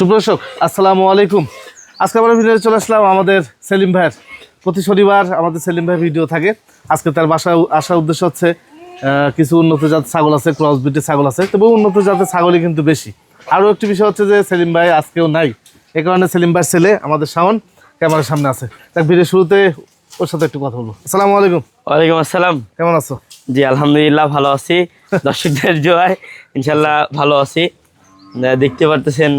সুপ্রদর্শক আসসালামু আলাইকুম। আজকে আমরা ভিডিও চলে আসলাম আমাদের সেলিম ভাইয়ের। প্রতি শনিবার আমাদের সেলিম ভাই ভিডিও থাকে। আজকে তার বাসা আসার উদ্দেশ্য হচ্ছে কিছু উন্নত জাতের ছাগল আছে ক্রস ব্রিডের ছাগল আছে। তবে উন্নত জাতের ছাগলই কিন্তু বেশি। আরও একটি বিষয় হচ্ছে যে সেলিম ভাই আজকেও নাই। এ কারণে সেলিম ভাইয়ের ছেলে আমাদের শাওন ক্যামেরার সামনে আছে। তার ভিডিও শুরুতে ওর সাথে একটু কথা বলব। আসসালামু আলাইকুম। ওয়ালাইকুম আসসালাম। কেমন আছো? জি আলহামদুলিল্লাহ ভালো আছি। দর্শকদের জয় ইনশাল্লাহ ভালো আছি। দেখতে পারতেছেন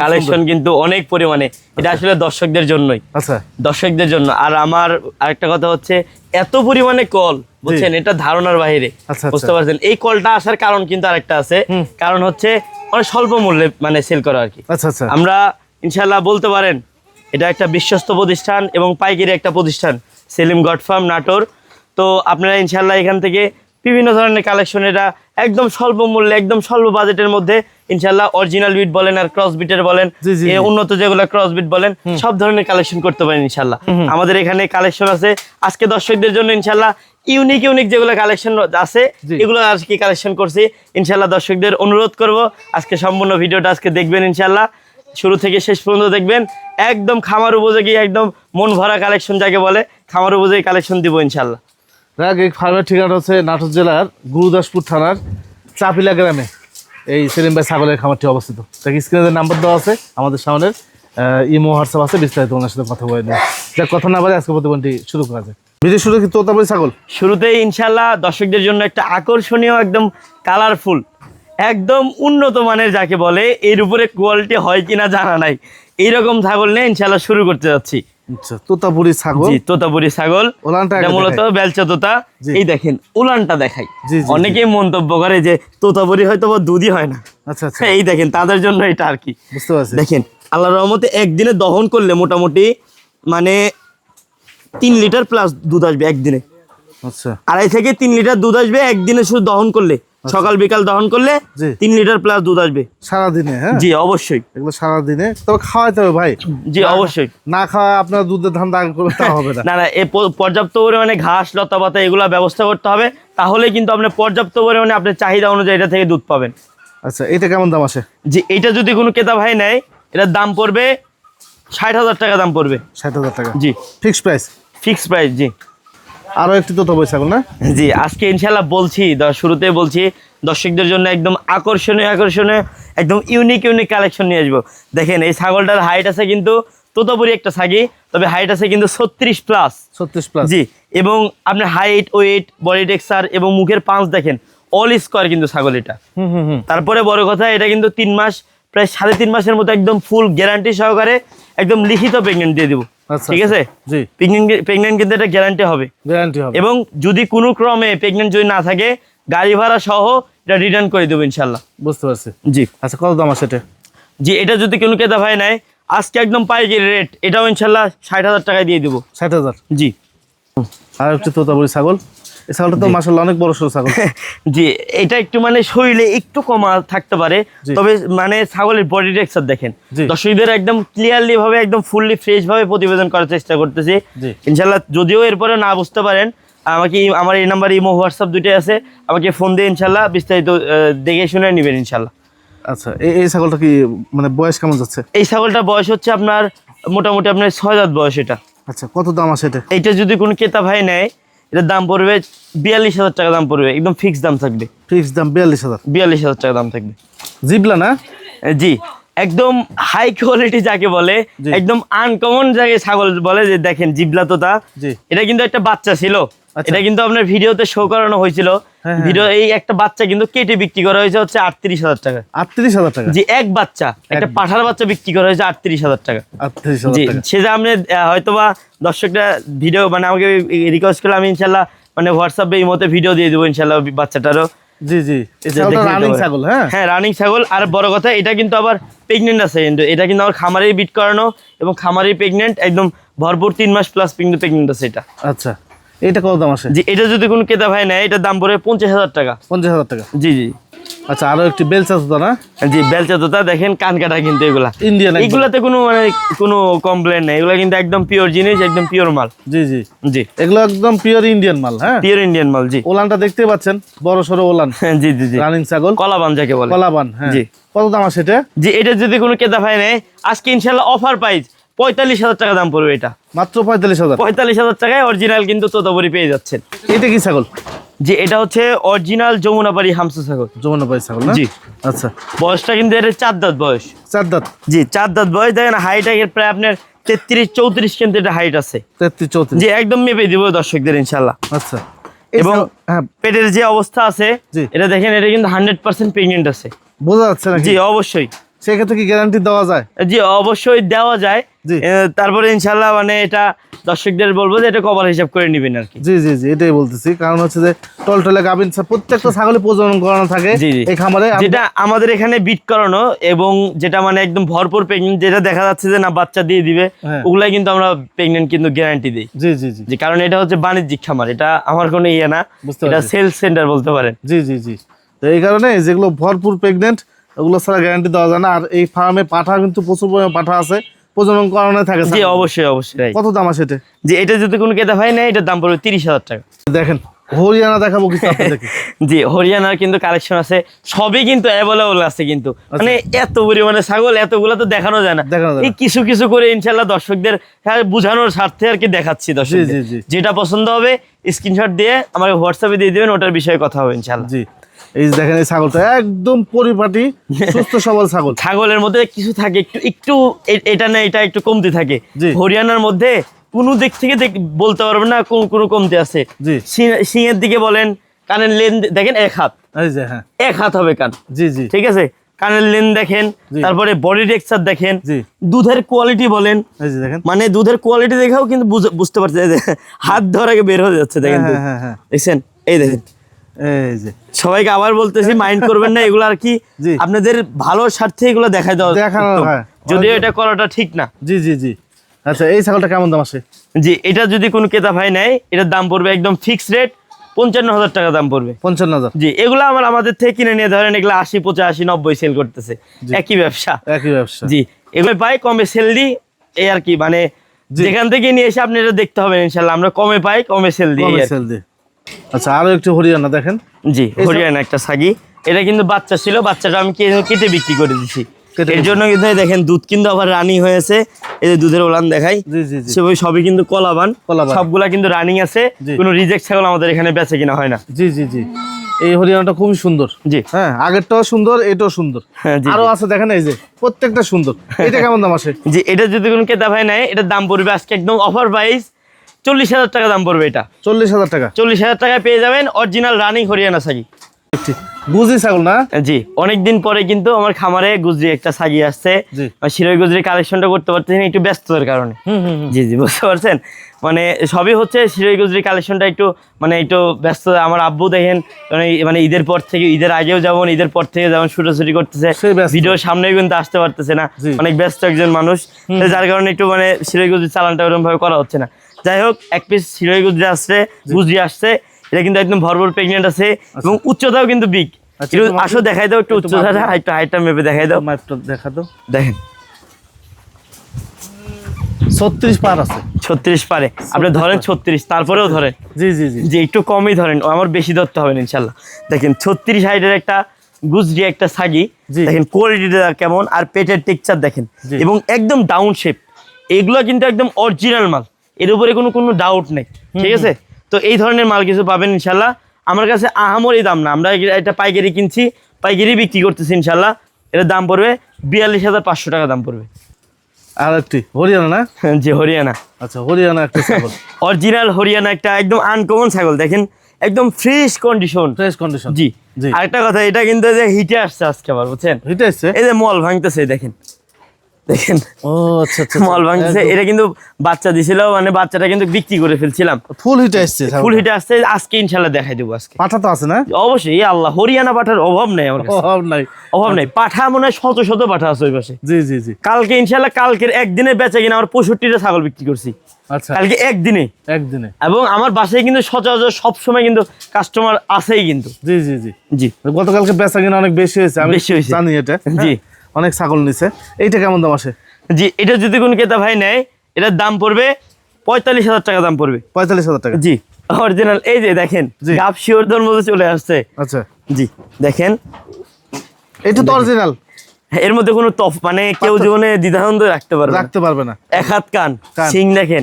কালেকশন কিন্তু অনেক পরিমাণে। এটা আসলে দর্শকদের জন্যই। আচ্ছা। দর্শকদের জন্য। আর আমার আরেকটা কথা হচ্ছে এত পরিমাণে কল বুঝছেন? এটা ধারণার বাইরে। আচ্ছা, বুঝতে আচ্ছা। পারছেন? এই কলটা আসার কারণ কিন্তু আরেকটা আছে। কারণ হচ্ছে অনেক স্বল্প মূল্যে মানে সেল করা আর কি। আচ্ছা আমরা ইনশাল্লাহ বলতে পারেন এটা একটা বিশ্বস্ত প্রতিষ্ঠান এবং পাইকারি একটা প্রতিষ্ঠান সেলিম গডফার্ম নাটোর। তো আপনারা ইনশাল্লাহ এখান থেকে বিভিন্ন ধরনের কালেকশন এটা একদম স্বল্প মূল্যে একদম স্বল্প বাজেটের মধ্যে ইনশাল্লাহ অরিজিনাল বিট বলেন আর ক্রস বিটের বলেন। উন্নত যেগুলো ক্রস বিট বলেন সব ধরনের কালেকশন করতে পারেন ইনশাল্লাহ আমাদের এখানে কালেকশন আছে। আজকে দর্শকদের জন্য ইনশাল্লাহ ইউনিক ইউনিক যেগুলো কালেকশন আছে। এগুলো আজকে কালেকশন করছি। ইনশাল্লাহ দর্শকদের অনুরোধ করব আজকে সম্পূর্ণ ভিডিওটা আজকে দেখবেন ইনশাল্লাহ শুরু থেকে শেষ পর্যন্ত দেখবেন। একদম খামার উপযোগী একদম মন ভরা কালেকশন যাকে বলে খামার উপযোগী কালেকশন দিব ইনশাল্লাহ রাগ ফার্মের ঠিকানা হচ্ছে নাটোর জেলার গুরুদাসপুর থানার চাপিলা গ্রামে। এই সেলিম ভাই ছাগলের খামারটি অবস্থিত। তাকে স্ক্রিনে নাম্বার দেওয়া আছে, আমাদের সামনের ইমো হোয়াটসঅ্যাপ আছে, বিস্তারিত ওনার সাথে কথা বলে নেব। যাক, কথা না বলে আজকে প্রতিবন্ধী শুরু করা যায় ভিডিও শুরু কি তোতাপুরি ছাগল? শুরুতেই ইনশাল্লাহ দর্শকদের জন্য একটা আকর্ষণীয়, একদম কালারফুল একদম উন্নত মানের যাকে বলে, এর উপরে কোয়ালিটি হয় কিনা জানা নাই। এইরকম ছাগল নিয়ে ইনশাল্লাহ শুরু করতে যাচ্ছি। তোতাপুরি ছাগল? জি তোতাপুরি ছাগল। ওলানটা আগে এটা মূলত বেলচা তোতা। এই দেখেন উলানটা দেখাই। জি। অনেকেই মন্তব্য করে যে তোতাপুরি হয়তো দুধই হয় না। আচ্ছা আচ্ছা। এই দেখেন তাদের জন্য এটা আর কি। বুঝতে পারছি। দেখেন আল্লাহ রহমতে একদিনে দহন করলে মোটামুটি মানে তিন লিটার প্লাস দুধ আসবে একদিনে। আচ্ছা। আড়াই থেকে তিন লিটার দুধ আসবে একদিনে শুধু দহন করলে। সকাল বিকাল দহন করলে তিন লিটার প্লাস দুধ আসবে। সারাদিনে হ্যাঁ? জি অবশ্যই। এগুলো সারাদিনে। তবে খাওয়াইতে হবে ভাই। জি অবশ্যই। না খাওয়া আপনার দুধের ধান দাগ করবে তা হবে না। না না এ পর্যাপ্ত পরিমাণে ঘাস লতা পাতা এগুলো ব্যবস্থা করতে হবে। তাহলে কিন্তু আপনি পর্যাপ্ত পরিমাণে আপনার চাহিদা অনুযায়ী এটা থেকে দুধ পাবেন। আচ্ছা এটা কেমন দাম আছে জি এটা যদি কোনো ক্রেতা ভাই নেয় এটার দাম পড়বে ষাট হাজার টাকা দাম পড়বে। ষাট হাজার টাকা। জি। ফিক্সড প্রাইস ফিক্স প্রাইস জি। আরও একটি তোতাপুরি ছাগল না? জি আজকে ইনশাল্লাহ বলছি শুরুতে বলছি দর্শকদের জন্য একদম আকর্ষণীয় আকর্ষণীয় একদম ইউনিক ইউনিক কালেকশন নিয়ে আসব। দেখেন এই ছাগলটার হাইট আছে কিন্তু তোতাপুরি একটা ছাগি তবে হাইট আছে কিন্তু ছত্রিশ প্লাস ছত্রিশ প্লাস জি এবং আপনার হাইট ওয়েট বডি টেক্সচার এবং মুখের পাঁচ দেখেন অল স্কোয়ার কিন্তু ছাগল এটা। হুম হুম হুম। তারপরে বড় কথা এটা কিন্তু তিন মাস প্রায় সাড়ে তিন মাসের মতো একদম ফুল গ্যারান্টি সহকারে একদম লিখিত প্রেগনেন্ট দিয়ে দিব। ঠিক আছে? প্রেগনেন্ট কিন্তু এটা গ্যারান্টি হবে। গ্যারান্টি হবে। এবং যদি কোনো ক্রমে প্রেগনেন্ট যদি না থাকে গাড়ি ভাড়া সহ এটা রিটার্ন করে দেবো ইনশাল্লাহ বুঝতে পারছি। জি। আচ্ছা কত দাম আছে এটা? জি এটা যদি কোনো ক্রেতা ভাই নেয় আজকে একদম পাইকারি রেট এটাও ইনশাল্লাহ ষাট হাজার টাকায় দিয়ে দেবো। ষাট হাজার? জি। আর হচ্ছে তোতাবড়ি ছাগল? এই ছাগলটা তো মাসাল্লাহ অনেক বড় সড়ো ছাগল। জি এটা একটু মানে শরীরে একটু কমা থাকতে পারে তবে মানে ছাগলের বডি টেক্সচার দেখেন। দর্শকদের একদম ক্লিয়ারলি ভাবে একদম ফুললি ফ্রেশ ভাবে প্রতিবেদন করার চেষ্টা করতেছি। ইনশাল্লাহ যদিও এরপরে না বুঝতে পারেন আমাকে আমার এই নাম্বার ইমো হোয়াটসঅ্যাপ দুটোই আছে আমাকে ফোন দিয়ে ইনশাল্লাহ বিস্তারিত দেখে শুনে নেবেন ইনশাল্লাহ আচ্ছা এই ছাগলটা কি মানে বয়স কেমন যাচ্ছে? এই ছাগলটা বয়স হচ্ছে আপনার মোটামুটি আপনার ছয় দাঁত বয়স এটা। আচ্ছা কত দাম আছে এটা? এইটা যদি কোনো ক্রেতা ভাই নেয় এটার দাম পড়বে বিয়াল্লিশ হাজার টাকা দাম পড়বে একদম ফিক্স দাম থাকবে। ফিক্স দাম বিয়াল্লিশ হাজার। বিয়াল্লিশ হাজার টাকা দাম থাকবে। জিবলা না? জি। একদম হাই কোয়ালিটি যাকে বলে একদম আনকমন যাকে ছাগল বলে যে দেখেন জিবলা তোতা এটা কিন্তু একটা বাচ্চা ছিল। আচ্ছা। এটা কিন্তু আপনার ভিডিওতে শো করানো হয়েছিল। হ্যাঁ, হ্যাঁ। ভিডিও এই একটা বাচ্চা কিন্তু কেটে বিক্রি করা হয়েছে হচ্ছে আটত্রিশ হাজার টাকা। আটত্রিশ হাজার টাকা? জি এক বাচ্চা। একটা পাঠার বাচ্চা বিক্রি করা হয়েছে আটত্রিশ হাজার টাকা। জি টাকা। সে যে আপনি হয়তোবা দর্শকরা ভিডিও মানে আমাকে রিকোয়েস্ট করলে আমি ইনশাল্লাহ মানে হোয়াটসঅ্যাপে এই মতে ভিডিও দিয়ে দেবো ইনশাল্লাহ বাচ্চাটারও। জি জি। রানিং ছাগল হ্যাঁ? হ্যাঁ রানিং ছাগল। আর বড় কথা এটা কিন্তু আবার প্রেগনেন্ট আছে কিন্তু। এটা কিন্তু আমার খামারেই বিট করানো এবং খামারেই প্রেগনেন্ট একদম ভরপুর তিন মাস প্লাস কিন্তু প্রেগনেন্ট আছে এটা। আচ্ছা। এটা কত দাম আসে? জি এটা যদি কোনো ক্রেতা ভাই নেয় এটার দাম পড়বে পঞ্চাশ হাজার টাকা। পঞ্চাশ হাজার টাকা। জি জি। আচ্ছা আরও একটি বেলচা জুতা না? জি বেলচা তোতা দেখেন কান কাটা কিন্তু এগুলা। ইন্ডিয়ান এগুলাতে কোনো মানে কোনো কমপ্লেন নেই। এগুলা কিন্তু একদম পিওর জিনিস একদম পিওর মাল। জি জি। জি। এগুলো একদম পিওর ইন্ডিয়ান মাল হ্যাঁ? পিওর ইন্ডিয়ান মাল জি। ওলানটা দেখতে পাচ্ছেন বড় সড়ো ওলান। জি জি জি। রানিং ছাগল। কলাবান যাকে বলে। কলাবান হ্যাঁ। জি। কত দাম আছে এটা? জি এটা যদি কোনো ক্রেতা ভাই নেয় আজকে ইনশাল্লাহ অফার প্রাইস পঁয়তাল্লিশ হাজার টাকা দাম পড়বে এটা। মাত্র পঁয়তাল্লিশ হাজার। পঁয়তাল্লিশ হাজার টাকায় অরিজিনাল কিন্তু তোতাপুরি পেয়ে যাচ্ছেন। এটা কি ছাগল? জি এটা হচ্ছে অরিজিনাল যমুনাপাড়ি হামসা ছাগল যমুনা পাই ছাগল জি। আচ্ছা। বয়সটা কিন্তু এটা চার দাঁত বয়স। চার দাঁত? জি চার দাঁত বয়স। দেখেন হাইট প্রায় আপনার তেত্রিশ চৌত্রিশ কিন্তু এটা হাইট আছে। তেত্রিশ চৌত্রিশ। জি একদম মেপে দিব দর্শকদের ইনশাল্লাহ আচ্ছা। এবং হ্যাঁ। পেটের যে অবস্থা আছে। এটা দেখেন এটা কিন্তু হান্ড্রেড পার্সেন্ট প্রেগনেন্ট আছে। বোঝা যাচ্ছে নাকি? জি অবশ্যই। সেক্ষেত্রে কি গ্যারান্টি দেওয়া যায়? জি অবশ্যই দেওয়া যায়। তারপরে ইনশাল্লাহ মানে এটা দর্শকদের বলব যে এটা কভার হিসাব করে নেবেন আর কি। জি জি জি এটাই বলতেছি। কারণ হচ্ছে যে টলটলে গাভিন প্রত্যেকটা ছাগলে প্রজনন করানো থাকে। এই খামারে। যেটা আমাদের এখানে বিট করানো এবং যেটা মানে একদম ভরপুর প্রেগনেন্ট যেটা দেখা যাচ্ছে যে না বাচ্চা দিয়ে দিবে হ্যাঁ। ওগুলাই কিন্তু আমরা প্রেগনেন্ট কিন্তু গ্যারান্টি দিই। জি জি জি। কারণ এটা হচ্ছে বাণিজ্যিক খামার এটা আমার কোনো ইয়ে না। এটা। সেলস সেন্টার বলতে পারেন। জি জি জি। তো এই কারণে যেগুলো ভরপুর প্রেগনেন্ট ওগুলো ছাড়া গ্যারান্টি দেওয়া যায় না। আর এই ফার্মে পাঠা কিন্তু প্রচুর পরিমাণে পাঠা আছে। প্রজনন করানো থাকে জি অবশ্যই অবশ্যই কত দাম আছে এটা যে এটা যদি কোনো কেতা হয় না এটার দাম পড়বে তিরিশ হাজার টাকা। দেখেন হরিয়ানা দেখাবো কিছু জি হরিয়ানার কিন্তু কালেকশন আছে সবই কিন্তু অ্যাভেলেবল আছে কিন্তু। মানে এত পরিমাণে ছাগল এতগুলো তো দেখানো যায় না। আচ্ছা। এই কিছু কিছু করে ইনশাল্লাহ দর্শকদের হ্যাঁ, বোঝানোর স্বার্থে আর কি দেখাচ্ছি দর্শক। যেটা পছন্দ হবে স্ক্রিনশট দিয়ে আমাকে হোয়াটসঅ্যাপে দিয়ে দিবেন ওটার বিষয়ে কথা হবে ইনশাল্লাহ জি। এই দেখেন এই ছাগলটা একদম পরিপাটি সুস্থ সবল ছাগল। ছাগলের মধ্যে কিছু থাকে একটু একটু এটা না এটা একটু কমতি থাকে। হরিয়ানার মধ্যে কোনো দিক থেকে বলতে পারবেন না কোন কোনো কমতি আছে। সিং- সিংয়ের দিকে বলেন কানের লেন দেখেন এক হাত। হ্যাঁ। এক হাত হবে কান। জি জি। ঠিক আছে? কানের লেন দেখেন তারপরে বডি টেক্সচার দেখেন দুধের কোয়ালিটি বলেন। দেখেন। মানে দুধের কোয়ালিটি দেখেও কিন্তু বুঝতে পারছে হাত ধরে বের হয়ে যাচ্ছে দেখেন হ্যাঁ, হ্যাঁ, হ্যাঁ। দেখছেন? এই দেখেন। এই যে। সবাইকে আবার বলতেছি মাইন্ড করবেন না এগুলো আর কি আপনাদের ভালো স্বার্থে এগুলো দেখাই দেওয়া দেখানো। যদিও এটা করাটা ঠিক না। জি জি জি। আচ্ছা এই ছাগলটা কেমন দাম আছে? জি এটা যদি কোনো ক্রেতা ভাই নেয় এটার দাম পড়বে একদম ফিক্সড রেট পঞ্চান্ন হাজার টাকা দাম পড়বে। পঞ্চান্ন হাজার। জি এগুলো আমার আমাদের থেকে কিনে নিয়ে ধরেন এগুলো আশি পঁচাশি নব্বই সেল করতেছে। একই ব্যবসা। একই ব্যবসা। জি এগুলো পাই কমে সেল দিই এই আর কি মানে। যেখান থেকে নিয়ে এসে আপনি এটা দেখতে হবে ইনশাল্লাহ। আমরা কমে পাই কমে সেল দিই সেল দিয়ে আচ্ছা আরও একটু হরিয়ানা দেখেন। জি হরিয়ানা একটা সাগি। এটা কিন্তু বাচ্চা ছিল বাচ্চাটা আমি কেটে বিক্রি করে দিছি। এর জন্য কিন্তু দেখেন দুধ কিন্তু আবার রানিং হয়েছে। এই যে দুধের ওলান দেখাই। জি জি জি। সবই সবই কিন্তু কলাবান। কলাবান। সবগুলা কিন্তু রানিং আছে। কোনো রিজেক্ট ছাগল আমাদের এখানে বেচে কিনা হয় না। জি জি জি। এই হরিয়ানাটা খুবই সুন্দর। জি। হ্যাঁ আগেরটাও সুন্দর এটাও সুন্দর। হ্যাঁ, জি, আরও আছে দেখেন এই যে প্রত্যেকটা সুন্দর। এটা কেমন দাম আসে? জি এটা যদি কোনো ক্রেতা ভাই নেয় এটার দাম পড়বে আজকে একদম অফার প্রাইস চল্লিশ হাজার টাকা দাম পড়বে এটা। চল্লিশ হাজার টাকা। চল্লিশ হাজার টাকায় পেয়ে যাবেন অরিজিনাল রানিং হরিয়ানা সাগি। বুঝি ছাগল না? জি অনেকদিন পরে কিন্তু আমার খামারে গুজরি একটা সাগি আসছে। শিরোই গুজরি কালেকশনটা করতে পারতেছি একটু ব্যস্ততার কারণে। জি জি বুঝতে পারছেন? মানে সবই হচ্ছে শিরোই গুজরি কালেকশনটা একটু মানে একটু ব্যস্ত আমার আব্বু দেখেন মানে মানে ঈদের পর থেকে ঈদের আগেও যেমন ঈদের পর থেকে যেমন ছুটোছুটি করতেছে ভিডিও সামনেও কিন্তু আসতে পারতেছে না। অনেক ব্যস্ত একজন মানুষ। যার কারণে একটু মানে শিরোই গুজরি চালানটা ওরকম ভাবে করা হচ্ছে না। যাই হোক এক পিস শিরোই গুজরি আসছে গুজরি আসছে। এটা কিন্তু একদম ভরপুর প্রেগনেন্ট আছে এবং উচ্চতাও কিন্তু বিগ আচ্ছা, আসো দেখাই দাও একটু উচ্চতাটা মাপো। হাইটটা মেপে দেখাই দাও। মাপটা দেখা তো দেখেন। ছত্রিশ পার আছে। ছত্রিশ পারে। আপনি ধরেন ছত্রিশ তারপরেও ধরেন। জি জি জি। যে একটু কমই ধরেন আমার বেশি ধরতে হবে না ইনশাল্লাহ। দেখেন ছত্রিশ হাইটের একটা গুজরি একটা সাগি। দেখেন কোয়ালিটিটা কেমন আর পেটের টেক্সচার দেখেন। এবং একদম ডাউন শেপ এগুলো কিন্তু একদম অরিজিনাল মাল। এর উপরে কোনো কোনো ডাউট নেই ঠিক আছে? তো এই ধরনের মাল কিছু পাবেন ইনশাল্লাহ। আমার কাছে আহামরি দাম না আমরা এটা পাইকারি কিনছি পাইকারি বিক্রি করতেছি ইনশাল্লাহ। এটার দাম পড়বে বিয়াল্লিশ হাজার পাঁচশো টাকা দাম পড়বে। আর একটি হরিয়ানা না? যে হরিয়ানা। আচ্ছা হরিয়ানা একটা ছাগল। অরিজিনাল হরিয়ানা একটা একদম আনকমন ছাগল দেখেন? একদম ফ্রেশ কন্ডিশন ফ্রেশ কন্ডিশন জি। জি। আরেকটা কথা এটা কিন্তু যে হিটে আসছে আজকে আবার বুঝছেন? হিটে এসছে এই যে মল ভাঙতেছে দেখেন। দেখেন। ও আচ্ছা আচ্ছা মল ভাঙছে এটা কিন্তু বাচ্চা দিছিল মানে বাচ্চাটা কিন্তু বিক্রি করে ফেলছিলাম। ফুল হিটে আসছে ফুল হিটে আসছে আজকে ইনশাল্লাহ দেখাই দেবো আজকে। পাঠা তো আছে না? অবশ্যই এই আল্লাহ হরিয়ানা পাঠার অভাব নেই আমার অভাব নাই। অভাব নেই। পাঠা মনে হয় শত শত পাঠা আছে ওই পাশে। জি জি জি। কালকে ইনশাল্লাহ কালকের একদিনে বেচে কিনা আমার পঁয়ষট্টিটা ছাগল বিক্রি করছি। আচ্ছা। কালকে একদিনে। একদিনে। এবং আমার বাসায় কিন্তু সচরাচর সবসময় কিন্তু কাস্টমার আছেই কিন্তু। জি জি জি। জি। গতকালকে বেচা কিনা অনেক বেশি হয়েছে আমি বেশি হয়েছে। জানি এটা। জি। অনেক ছাগল নিছে। এইটা কেমন দাম আসে? জি এটা যদি কোনো কেতা ভাই নেয় এটার দাম পড়বে পঁয়তাল্লিশ হাজার টাকা দাম পড়বে। পঁয়তাল্লিশ হাজার টাকা। জি অরিজিনাল এই যে দেখেন। গাপ শিওর মধ্যে চলে আসছে। আচ্ছা। জি দেখেন। এটা তো অরিজিনাল এর মধ্যে কোনো তফ মানে কেউ জীবনে দ্বিধানন্দ রাখতে পারবে রাখতে পারবে না। এক হাত কান। সিং দেখেন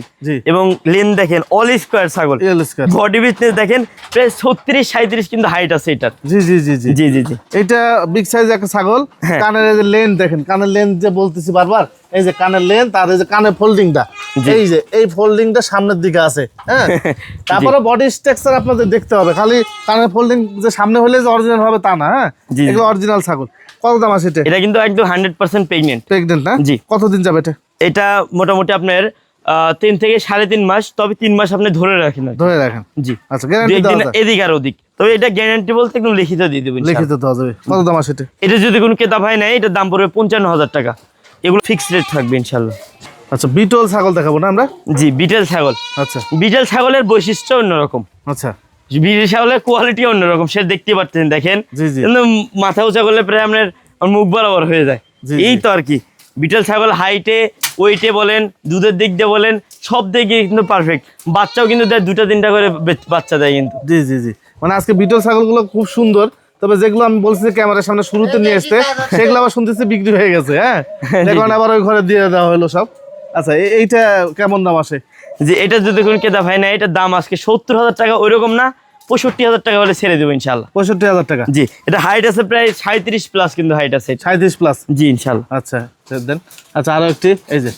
এবং লেন দেখেন অল স্কোয়ার ছাগল। বডি বিজনেস দেখেন প্রায় ছত্রিশ সাঁত্রিশ কিন্তু হাইট আছে এটার। জি জি জি জি। জি জি জি। এটা বিগ সাইজ একটা ছাগল। হ্যাঁ। কানের যে লেন দেখেন কানের লেন যে বলতেছি বারবার এই যে কানের লেন তার এই যে কানের ফোল্ডিংটা এই যে এই ফোল্ডিংটা সামনের দিকে আছে হ্যাঁ? তারপরে বডি স্ট্রাকচার আপনাদের দেখতে হবে খালি কানের ফোল্ডিং যে সামনে হলে যে অরিজিনাল হবে তা না হ্যাঁ। এগুলো অরিজিনাল ছাগল। কত দাম আছে এটা? এটা কিন্তু একদম না? জি। কতদিন যাবে এটা? এটা মোটামুটি আপনার তিন থেকে সাড়ে তিন মাস তবে তিন মাস আপনি ধরে রাখেন ধরে রাখেন। জি। আচ্ছা এদিক আর ওদিক। তবে এটা গ্যারান্টি বলতে একদম লিখিত দিয়ে দেবেন লিখিত দেওয়া যাবে। কত দাম আছে এটা? এটা যদি কোনো কেতা ভাই নেয় এটার দাম পড়বে পঞ্চান্ন হাজার টাকা। এগুলো ফিক্সড রেট থাকবে ইনশাল্লাহ আচ্ছা বিটল ছাগল দেখাবো না আমরা? জি বিটেল ছাগল। আচ্ছা। বিটেল ছাগলের বৈশিষ্ট্য অন্যরকম। আচ্ছা। কোয়ালিটি অন্যরকম সে দেখতে পাচ্ছেন দেখেন? জি, জি। কিন্তু মাথা উঁচা করলে প্রায় আপনার মুখ বরাবর হয়ে যায়। এই তো আর কি। বিটেল ছাগল হাইটে ওয়েটে বলেন দুধের দিক দিয়ে বলেন সব দিক দিয়ে কিন্তু পারফেক্ট বাচ্চাও কিন্তু দেয় দুটা তিনটা করে বাচ্চা দেয় কিন্তু। জি জি জি। মানে আজকে বিটল ছাগলগুলো খুব সুন্দর তবে যেগুলো আমি বলছি ক্যামেরার সামনে শুরুতে নিয়ে আসতে সেগুলো আবার শুনতেছি বিক্রি হয়ে গেছে হ্যাঁ? এখন আবার ওই ঘরে দিয়ে দেওয়া হলো সব। আচ্ছা এইটা কেমন দাম আসে? যে এটা যদি কোনো কেতা ভাই না এটার দাম আজকে সত্তর হাজার টাকা ওইরকম না পঁয়ষট্টি হাজার টাকা হলে ছেড়ে দেবো ইনশাল্লাহ পঁয়ষট্টি হাজার টাকা। জি এটা হাইট আছে প্রায় সাঁত্রিশ প্লাস কিন্তু হাইট আছে সাঁত্রিশ প্লাস জি ইনশাল্লাহ আচ্ছা দেন। আচ্ছা আরও একটি এই যে।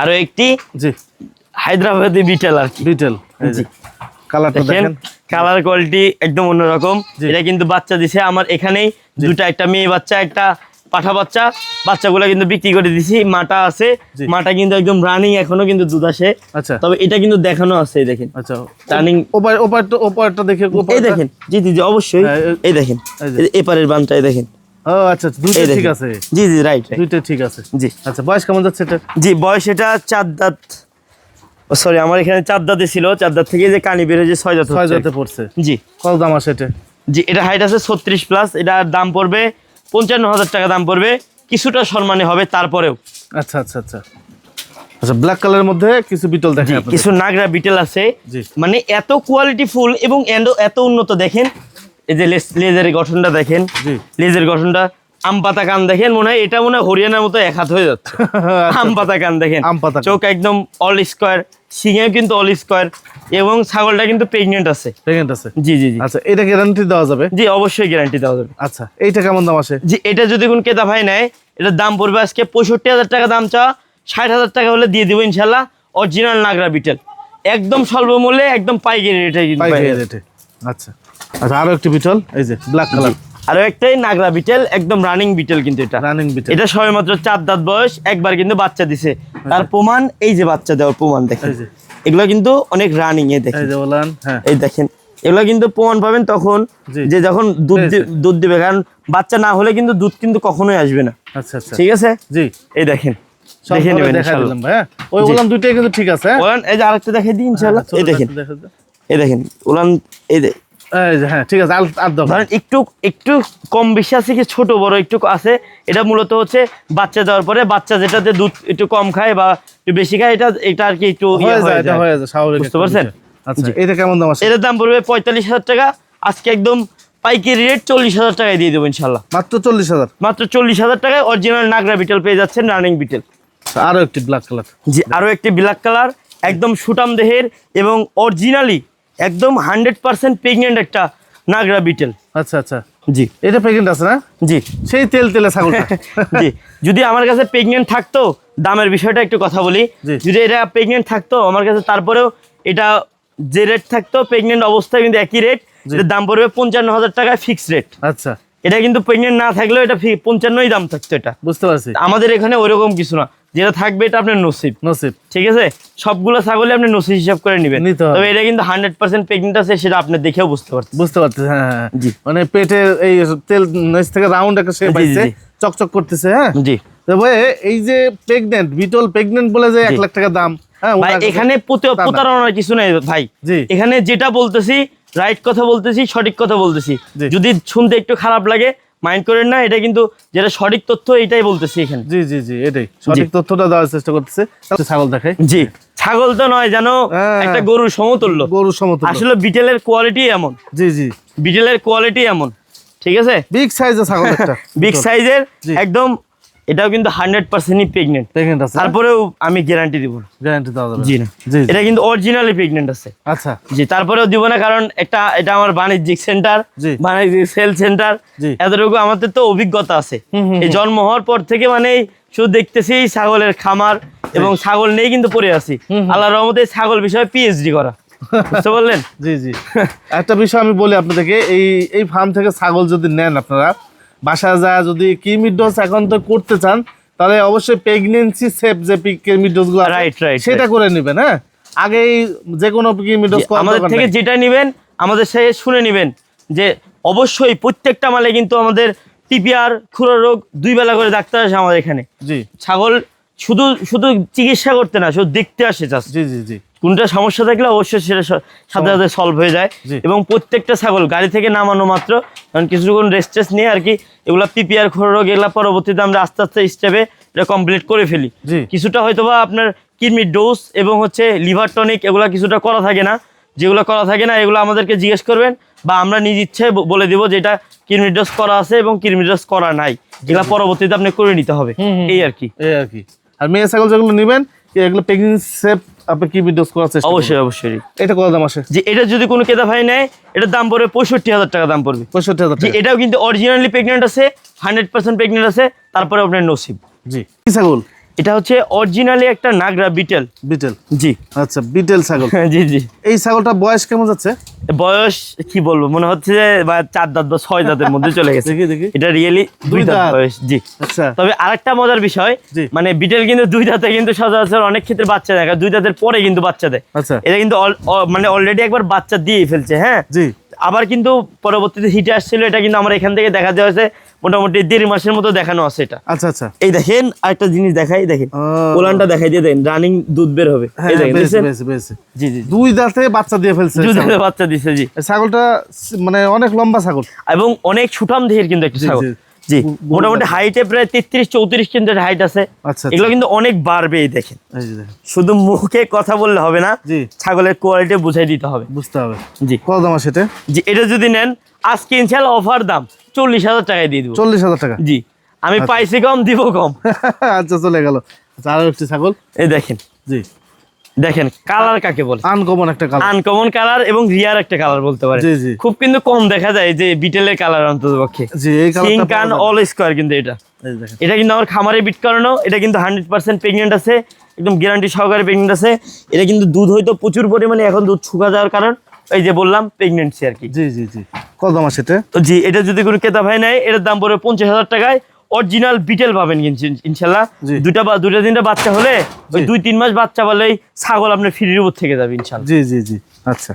আরও একটি? জি। হায়দ্রাবাদি বিটেল আর কি। বিটেল জি। কালারটা দেখেন দেখেন। কালার কোয়ালিটি একদম অন্যরকম। এটা কিন্তু বাচ্চা দিছে। আমার এখানেই দুটা একটা মেয়ে বাচ্চা একটা পাঠা বাচ্চা বাচ্চাগুলো কিন্তু বিক্রি করে দিছি মাটা আছে মাটা কিন্তু একদম রানিং এখনও কিন্তু দুধ আসে। আচ্ছা। তবে এটা কিন্তু দেখানো আছে এই দেখেন। আচ্ছা। রানিং ওপার ওপারটা ওপারটা দেখে এই দেখেন জি জি অবশ্যই। হ্যাঁ, এই দেখেন এপারের বানটা এই দেখেন। ও আচ্ছা আচ্ছা, দুইটা ঠিক আছে। জি জি রাইট রাইট দুইটা ঠিক আছে। জি। আচ্ছা বয়স কেমন যাচ্ছে এটা? জি বয়স এটা চার দাঁত। সরি আমার এখানে চার দাঁতে ছিল চার দাঁত থেকে যে কানি বের হয়েছে ছয় দাঁত ছয় হচ্ছে। পড়ছে। জি। কত দাম আসে এটা? জি এটা হাইট আছে ছত্রিশ প্লাস এটার দাম পড়বে পঞ্চান্ন হাজার টাকা দাম পড়বে কিছুটা সম্মানে হবে তারপরেও। আচ্ছা আচ্ছা আচ্ছা। আচ্ছা ব্ল্যাক কালারের মধ্যে কিছু বিটল দেখেন কিছু নাগরা বিটল আছে। মানে এত কোয়ালিটি ফুল এবং এত উন্নত দেখেন। এই যে লেজারের লেজের গঠনটা দেখেন। লেজারের লেজের গঠনটা আম পাতা কান দেখেন মনে হয় এটা মনে হয় হরিয়ানার মতো এক হাত হয়ে যাচ্ছে। আম পাতা কান দেখেন। চোখ একদম অল স্কোয়ার সিংহেও কিন্তু অল স্কোয়ার এবং ছাগলটা কিন্তু প্রেগনেন্ট আছে। প্রেগনেন্ট আছে। জি জি জি। আচ্ছা এটা গ্যারান্টি দেওয়া যাবে? জি অবশ্যই গ্যারান্টি দেওয়া যাবে। আচ্ছা এইটা কেমন দাম আসে? জি এটা যদি কোন ক্রেতা ভাই নেয় এটার দাম পড়বে আজকে পঁয়ষট্টি হাজার টাকা দাম চাওয়া ষাট হাজার টাকা হলে দিয়ে দিব ইনশাল্লাহ অরিজিনাল নাগরা বিটেল একদম স্বল্প মূল্যে একদম পাইকারি রেটে পাইকারি রেটে আচ্ছা। আচ্ছা আরও একটি বিটল এই যে ব্ল্যাক কালার আরও একটাই নাগরা বিটেল একদম রানিং বিটেল কিন্তু এটা। রানিং বিটল এটা সবেমাত্র চার দাঁত বয়স একবার কিন্তু বাচ্চা দিছে। তার প্রমাণ এই যে বাচ্চা দেওয়ার প্রমাণ দেখেন। এগুলো কিন্তু অনেক রানিং এ এই দেখেন হ্যাঁ। এই দেখেন এগুলো কিন্তু প্রমাণ পাবেন তখন যে যখন দুধ দুধ দিবে কারণ বাচ্চা না হলে কিন্তু দুধ কিন্তু কখনোই আসবে না। আচ্ছা আচ্ছা। ঠিক আছে? জি। এই দেখেন সব দেখে নেবেন ইনশাআল্লাহ। ভাই হ্যাঁ? ওই বললাম দুইটাই কিন্তু ঠিক আছে হ্যাঁ? ওলান এই যে আরেকটা দেখে দিই ইনশাআল্লাহ এই দেখেন এই দেখেন ওলান এই হ্যাঁ ঠিক আছে ধরেন একটু একটু কম বেশি আছে কি ছোট বড় একটু আছে এটা মূলত হচ্ছে বাচ্চা দেওয়ার পরে বাচ্চা যেটাতে দুধ একটু কম খায় বা একটু বেশি খায় এটা এটা আর কি একটু ইয়ে বুঝতে পারছেন? আচ্ছা এটা কেমন দাম আছে? এটার দাম পড়বে পঁয়তাল্লিশ হাজার টাকা আজকে একদম পাইকারি রেট চল্লিশ হাজার টাকায় দিয়ে দেবো ইনশাল্লাহ। মাত্র চল্লিশ হাজার? মাত্র চল্লিশ হাজার টাকায় অরিজিনাল নাগরা বিটেল পেয়ে যাচ্ছেন রানিং বিটেল আরও একটি ব্ল্যাক কালার জি আরও একটি ব্ল্যাক কালার একদম সুটাম দেহের এবং অরিজিনালি একদম হান্ড্রেড পার্সেন্ট প্রেগনেন্ট একটা নাগরা বিটেল আচ্ছা আচ্ছা। জি। এটা প্রেগনেন্ট আছে না? জি। সেই তেল তেলে ছাগল জি। যদি আমার কাছে প্রেগনেন্ট থাকতো দামের বিষয়টা একটু কথা বলি। যদি এটা প্রেগনেন্ট থাকতো আমার কাছে তারপরেও এটা যে রেট থাকতো প্রেগনেন্ট অবস্থায় কিন্তু একই রেট দাম পড়বে পঞ্চান্ন হাজার টাকায় ফিক্সড রেট আচ্ছা। এটা কিন্তু প্রেগনেন্ট না থাকলেও এটা পঞ্চান্নই দাম থাকতো এটা। বুঝতে পারছি। আমাদের এখানে ওইরকম কিছু না। যেটা থাকবে এটা আপনার নসিব। নসিব। ঠিক আছে? সবগুলো ছাগলে আপনি নসিব হিসাব করে নেবেন। তবে এটা কিন্তু হান্ড্রেড পার্সেন্ট প্রেগনেন্ট আছে সেটা আপনি দেখেও বুঝতে পারছেন বুঝতে পারছি হ্যাঁ হ্যাঁ জি। মানে পেটে এই তেল নিচ থেকে রাউন্ড একটা শেপ পাইছে চকচক করতেছে হ্যাঁ? জি। তবে এই যে প্রেগনেন্ট বিটল প্রেগনেন্ট বলে যে এক লাখ টাকা দাম হ্যাঁ ভাই এখানে প্রতারণার কিছু নেই ভাই। জি। এখানে যেটা বলতেছি রাইট কথা বলতেছি সঠিক কথা বলতেছি। যদি শুনতে একটু খারাপ লাগে মাইন্ড করেন না এটা কিন্তু যেটা সঠিক তথ্য এটাই বলতেছি এখানে। জি জি জি এটাই। সঠিক তথ্যটা দেওয়ার চেষ্টা করতেছে। ছাগল দেখাই। জি ছাগল তো নয় জানো হ্যাঁ। একটা গরুর সমতুল্য। গরু সমতুল্য। আসলে বিটেলের কোয়ালিটি এমন। জি জি। বিটেলের কোয়ালিটি এমন। ঠিক আছে? বিগ সাইজের ছাগল একটা। বিগ সাইজের একদম এটাও কিন্তু হান্ড্রেড পার্সেন্টই প্রেগনেন্ট প্রেগনেন্ট আছে তারপরেও আমি গ্যারান্টি দিব। গ্যারান্টি দেওয়া যাবে জি না। এটা কিন্তু অরিজিনালি প্রেগনেন্ট আছে। আচ্ছা। জি তারপরেও দিব না কারণ একটা এটা আমার বাণিজ্যিক সেন্টার। বাণিজ্যিক সেল সেন্টার। এতটুকু আমাদের তো অভিজ্ঞতা আছে। এই জন্ম হওয়ার পর থেকে মানে শুধু দেখতেছি ছাগলের খামার এবং ছাগল নেই কিন্তু পড়ে আছি। আল্লাহ রহমতে ছাগল বিষয়ে পিএইচডি করা। বুঝতে পারলেন? জি জি। একটা বিষয় আমি বলি আপনাদেরকে এই এই ফার্ম থেকে ছাগল যদি নেন আপনারা বাসায় যায় যদি কিমির ডোজ এখন তো করতে চান তাহলে অবশ্যই প্রেগনেন্সি সেফ যে কিমির ডোজগুলো আছে, Right, right, সেটা করে নেবেন হ্যাঁ? আগেই যে কোনো কিমির ডোজ আমাদের থেকে যেটা নেবেন আমাদের সাথে শুনে নেবেন যে অবশ্যই প্রত্যেকটা মালে কিন্তু আমাদের টিপিআর খুরা রোগ দুই বেলা করে ডাক্তার আসে আমাদের এখানে। জি। ছাগল শুধু শুধু চিকিৎসা করতে না শুধু দেখতে আসে চাষ জি জি জি। কোনটা সমস্যা থাকলে অবশ্যই সেটা সাথে সাথে সলভ হয়ে যায়। এবং প্রত্যেকটা ছাগল গাড়ি থেকে নামানো মাত্র কারণ কিছুক্ষণ রেস্ট টেস্ট নিয়ে আর কি এগুলা পিপিআর রোগ এগুলা পরবর্তীতে আমরা আস্তে আস্তে স্টেপে এটা কমপ্লিট করে ফেলি। কিছুটা হয়তো বা আপনার কিডনির ডোজ এবং হচ্ছে লিভার টনিক এগুলা কিছুটা করা থাকে না। যেগুলো করা থাকে না এগুলো আমাদেরকে জিজ্ঞেস করবেন বা আমরা নিজ ইচ্ছে বলে দিব যে এটা কিডনি ডোজ করা আছে এবং কিডনি ডোজ করা নাই। এগুলা পরবর্তীতে আপনি করে নিতে হবে। এই আর কি। এই আর কি। আর মেয়ে ছাগল যেগুলো নেবেন এগুলো প্রেগনেন্সি সেফ আপনি কি বিদ্যুৎ করার চেষ্টা অবশ্যই অবশ্যই এটা কত দাম আসে? যে এটা যদি কোনো কেতা ভাই নেয় এটার দাম পড়বে পঁয়ষট্টি হাজার টাকা দাম পড়বে। পঁয়ষট্টি হাজার টাকা। এটাও কিন্তু অরিজিনালি প্রেগনেন্ট আছে হান্ড্রেড পার্সেন্ট প্রেগনেন্ট আছে তারপরে আপনার নসিব। জি। কি ছাগল? এটা হচ্ছে অরিজিনালি একটা নাগরা বিটেল বিটেল জি। আচ্ছা বিটেল ছাগল। জি জি। এই ছাগলটা বয়স কেমন যাচ্ছে? বয়স কি বলব? মনে হচ্ছে যে বা চার দাঁত বা ছয় দাঁতের মধ্যে চলে গেছে। দেখি দেখি। এটা রিয়েলি দুই দাঁত। বয়স জি। আচ্ছা। তবে আরেকটা মজার বিষয়। মানে বিটেল কিন্তু দুই দাঁতে কিন্তু সচরাচর অনেক ক্ষেত্রে বাচ্চা দেয় দুই দাঁতের পরে কিন্তু বাচ্চা দেয়। আচ্ছা। এটা কিন্তু মানে অলরেডি একবার বাচ্চা দিয়ে ফেলছে হ্যাঁ? জি। আবার কিন্তু পরবর্তীতে হিটে আসছিল এটা কিন্তু আমার এখান থেকে দেখা দেওয়া হয়েছে মোটামুটি দেড় মাসের মতো দেখানো আছে এটা। আচ্ছা আচ্ছা। এই দেখেন আরেকটা জিনিস দেখাই দেখেন। ওলানটা দেখাই দিয়ে দেন রানিং দুধ বের হবে। হ্যাঁ এই দেখেন বেশ বেশ বেশ। জি জি জি। দুই দাঁতে বাচ্চা দিয়ে ফেলছে দুই দাঁতে বাচ্চা দিছে জি। ছাগলটা মানে অনেক লম্বা ছাগল। এবং অনেক সুঠাম দেহের কিন্তু একটা ছাগল। জি। মোটামুটি হাইটে প্রায় তেত্রিশ চৌত্রিশ কিন্তু হাইট আছে। আচ্ছা এগুলো কিন্তু অনেক বাড়বে এই দেখেন। শুধু মুখে কথা বললে হবে না ছাগলের কোয়ালিটি বুঝাই দিতে হবে। বুঝতে হবে। জি। কত দাম আছে জি এটা যদি নেন আজকে ইনশাল অফার দাম চল্লিশ হাজার টাকায় দিয়ে দেবো। চল্লিশ হাজার টাকা? জি আমি পাইছি কম দিব কম। আচ্ছা চলে গেল। আচ্ছা আরও একটি ছাগল। এই দেখেন। জি। দেখেন কালার কাকে বলে? আনকমন একটা কালার আনকমন কালার এবং রিয়ার একটা কালার বলতে পারে। খুব কিন্তু কম দেখা যায় যে বিটেলের কালার অন্তত পক্ষে কান অল স্কোয়ার কিন্তু এটা। এটা কিন্তু আমার খামারে বিট করানো এটা কিন্তু হান্ড্রেড পার্সেন্ট প্রেগনেন্ট আছে একদম গ্যারান্টি সহকারে প্রেগনেন্ট আছে। এটা কিন্তু দুধ হয়তো প্রচুর পরিমাণে এখন দুধ শুকা যাওয়ার কারণ এই যে বললাম প্রেগনেন্সি আর কি। জি জি জি। কত দাম আছে এটা? জি এটা যদি কোনো ক্রেতা ভাই নেয় এটার দাম পড়বে পঞ্চাশ হাজার টাকায়। অরিজিনাল বিটেল পাবেন কিন্তু ইনশাল্লাহ। দুটা বা দুটা তিনটা বাচ্চা হলে দুই তিন মাস বাচ্চা বলেই ছাগল আপনার ফ্রির উপর থেকে যাবে ইনশাল্লাহ। জি জি জি। আচ্ছা।